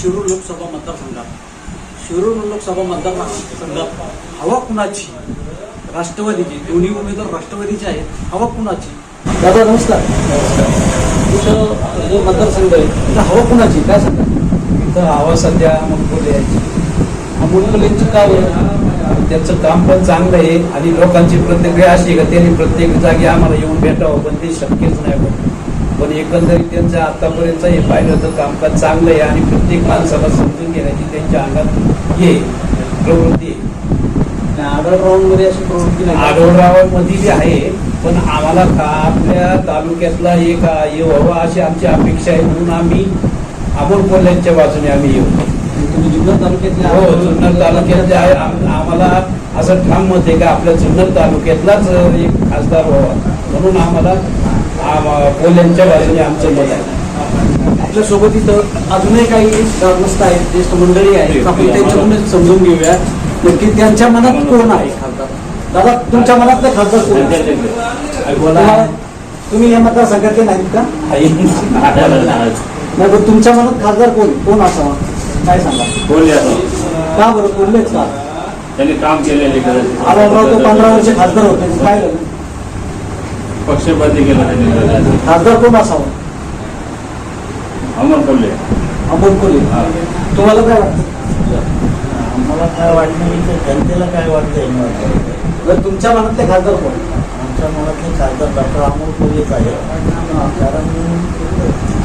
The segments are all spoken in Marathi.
शिरूर लोकसभा मतदारसंघात. शिरूर लोकसभा मतदारसंघात हवा कुणाची? राष्ट्रवादीची. दोन्ही उमेदवार राष्ट्रवादीचे आहेत. हवा कुणाची? दादा नमस्कार. इथं जो मतदारसंघ आहे तिथं हवा कुणाची? काय सांगा? इथं हवा सध्या मुलगुले यायची मुलमुलींची का बरं? त्यांचं काम पण चांगलं आहे आणि लोकांची प्रतिक्रिया अशी का त्यांनी प्रत्येक जागी आम्हाला येऊन भेटावं पण ते शक्यच नाही पण पण एकंदरीत त्यांचं आतापर्यंत हे पाहिलं तर कामकाज चांगलं आहे आणि प्रत्येक माणसाला समजून घेण्याची त्यांच्या अंगात हे प्रवृत्ती आहे. आढळ राऊंडमध्ये अशी प्रवृत्ती नाही. आढळरावांमध्ये बी आहे पण आम्हाला का आपल्या तालुक्यातला एक हे व्हावं अशी आमची अपेक्षा आहे म्हणून आम्ही अमोल कोल्ह्यांच्या बाजूने आम्ही येऊ. तुम्ही जुन्नर तालुक्यातले हो जुन्नर तालुक्यातले आहे. आम- आम्हाला असं ठाम मत आहे का आपल्या जुन्नर तालुक्यातलाच एक खासदार व्हावा म्हणून आम्हाला कोल्ह्यांच्या बाजूने आमचं मत आहे. आपल्यासोबत इथं अजूनही काही ग्रामस्थ आहेत ज्येष्ठ मंडळी आहेत आपण त्यांच्याकडून समजून घेऊया. नक्की त्यांच्या मनात कोण आहे खासदार? दादा तुमच्या मनातले खासदार कोण तुम्ही या मतदारसंघातले नाहीत का? नाही. पण तुमच्या मनात खासदार कोण? कोण असावा? काय सांगा? बोलले आता का बरं? बोललेच का त्यांनी काम केलेले पंधरा वर्ष खासदार होते. काय झालं? पक्षपाती केलं त्यांनी. खासदार कोण असावा? अमर बोलले अमोल कोल्हे. हा. तुम्हाला काय वाटतं? मला काय वाटलं नाही तर जनतेला काय वाटतंय बरं, तुमच्या मनातले खासदार कोण? आमच्या मनातले खासदार डॉक्टर अमोल कोल्हेच आहे कारण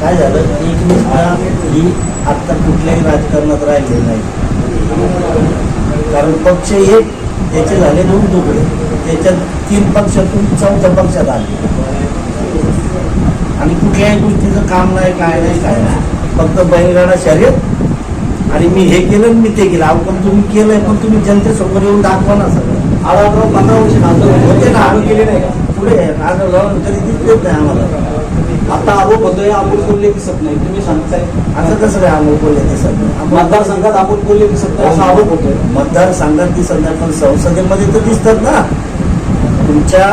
काय झालं एकनिष्ठा ही आत्ता कुठल्याही राजकारणात राहिले नाही. कारण पक्ष एक त्याचे झाले दोन तुकडे. त्याच्यात तीन पक्षातून चौथ्या पक्षात आले. आणि कुठल्याही गोष्टीचं काम नाही काय नाही काय नाही. फक्त बैलगाडा शर्यत. आणि मी हे केलं मी ते केलं. अहो पण तुम्ही केलंय पण तुम्ही जनतेसमोर येऊन दाखवा ना सगळं. आबाळराव पंधरा वर्ष होते. ना आम्ही केले नाही का? पुढे आज जाऊन कधी दिसलेच नाही आम्हाला. आता अमोल होतोय अमोल कोल्हे दिसत नाही. तुम्ही सांगताय. असं कसं काय अमोल कोल्हे दिसत नाही? मतदारसंघात अमोल कोल्हे दिसत नाही असा आरोप होतोय मतदारसंघात दिसत नाही पण संसदेमध्ये तर दिसतात ना. तुमच्या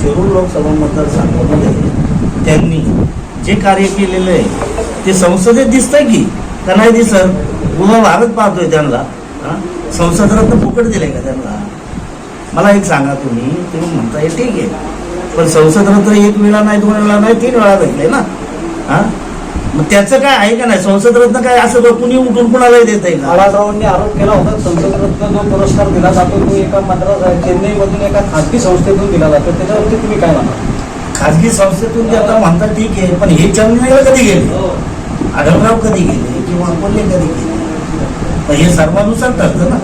शिरूर लोकसभा मतदारसंघामध्ये त्यांनी जे कार्य केलेलं आहे ते संसदेत दिसतंय की? का नाही दिसत? उभा भारत पाहतोय त्यांना. हा? संसद रत्न फुकट दिलंय का त्यांना? मला एक सांगा तुम्ही. तुम्ही म्हणताय ठीक आहे. पण संसद रत्न एक वेळा नाही दोन वेळा नाही तीन वेळा भेटले ना. हा? मग त्याचं काय आहे का नाही? संसद रत्न काय असं कुणी उठून कुणालाही देत आहे का? आढळरावांनी आरोप केला होता संसद रत्न जो पुरस्कार दिला जातो तो एका मद्रास चेन्नईमधून एका खासगी संस्थेतून दिला जातो. त्याच्यावरती तुम्ही काय म्हणता? खाजगी संस्थेतून ते आता म्हणतात ठीक आहे पण हे चेन्नईला कधी गेले? आढळराव कधी गेले किंवा कोल्हे कधी गेले? तर हे सर्वानुसार ठरतं ना.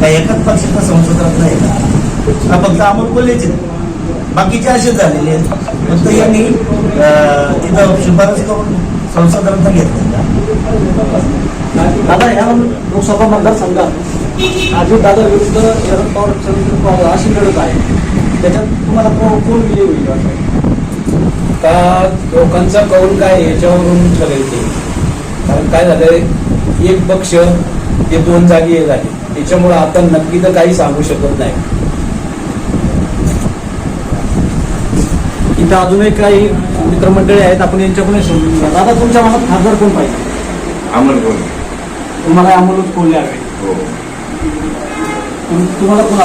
का एकाच पक्षाचा संसद रत्न आहे का? हा फक्त अमोल कोल्हेचे बाकीचे असेच झालेले आहेत. फक्त यांनी तिथं शिफारस करून संसद रत्न घेतलं का दादा या लोकसभा मतदारसंघात अजित दादा विरुद्ध शरद पवार शरद पवार अशी लढत आहे. त्याच्यात तुम्हाला कोण कोण विजय होईल वाटतं? का लोकांचा कौल काय याच्यावरून ठरेल ते? कारण काय झालंय एक पक्ष ते दोन जागी हे झाले. त्याच्यामुळे आता नक्की तर काही सांगू शकत नाही. इथं अजूनही काही मित्रमंडळी आहेत आपण यांच्याकडून समजून घ्या दादा तुमच्या मनात खासदार कोण पाहिजे? अमर बोलले तुम्हाला अमोलच कोल्हे हवे. हो. तुम- तुम्हाला कोणा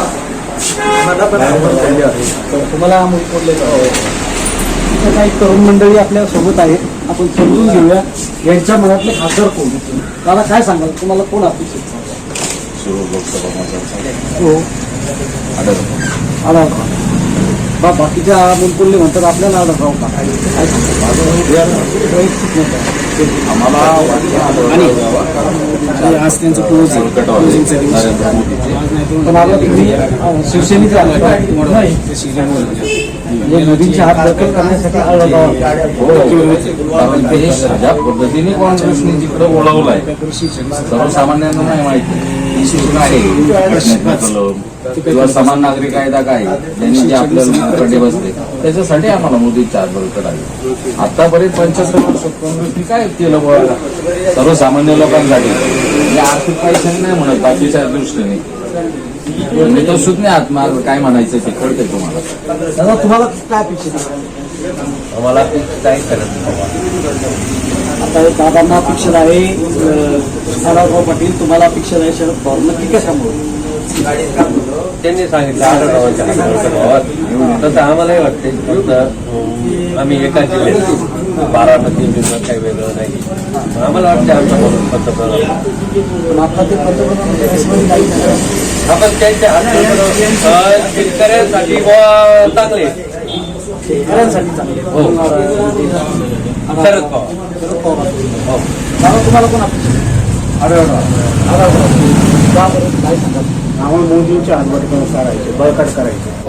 तुम्हाला अमोल कोल्हे इथं काही तरुण मंडळी आपल्यासोबत आहेत. आपण समजून घेऊया. यांच्या मनातले खासदार कोण? दादा काय सांगाल? तुम्हाला कोण अपेक्षित शिरूर लोकसभा मतदारसंघ. हो. आढळ. आला बा बाकीच्या अमोल कोल्हे म्हणतात आपल्याला आला राव का काय आणि- आज त्यांचं क्लोज क्लोजिंगचा आहे. दिवस. नरेंद्र मोदीचे पण आता तुम्ही अं, शिवसेनेचे आहात का? नाही म्हणजे मोदींचे हात बळकट करण्यासाठी आढळराव हो ज्या पद्धतीने काँग्रेसने जिकडे ओळवलाय सर्वसामान्यांना नाही माहिती ही सूचना आहे घटनेतलं कलम किंवा समान नागरिक कायदा काय? त्यांनी जे आपल्याला कडे बसले. त्याच्यासाठी आम्हाला मोदी चार बळकट आहे. आतापर्यंत पंच्याहत्तर काय केलं बुवा? सर्वसामान्य लोकांसाठी. म्हणजे आर्थिक पैशाने नाही म्हणत बाकीच्या दृष्टीने. म्हणजे तो सुज्ञ आत्मा काय म्हणायचं ते कळतंय तुम्हाला. तुम्हाला काय अपेक्षित आम्हाला काही करत नाही. आता दादांना अपेक्षित आहे सदाभाऊ पाटील तुम्हाला अपेक्षित आहे शरद पवार नक्की कशामुळे त्यांनी सांगितलं आढळरावांच्या भावात तसं आम्हालाही वाटते अं, आम्ही एका जिल्ह्यात बारामती जिल्ह्यात काही वेगळं नाही. आम्हाला वाटते आमच्या पंतप्रधान आता ते पंतप्रधान. आपण त्यांच्या हातावर शेतकऱ्यांसाठी चांगले. शेतकऱ्यांसाठी चांगले हो शरद पवार शरद पवार हो दादा तुम्हाला कोण अपेक्षित आम्हाला मोदींच्या हातबट करायचे बळकट करायचे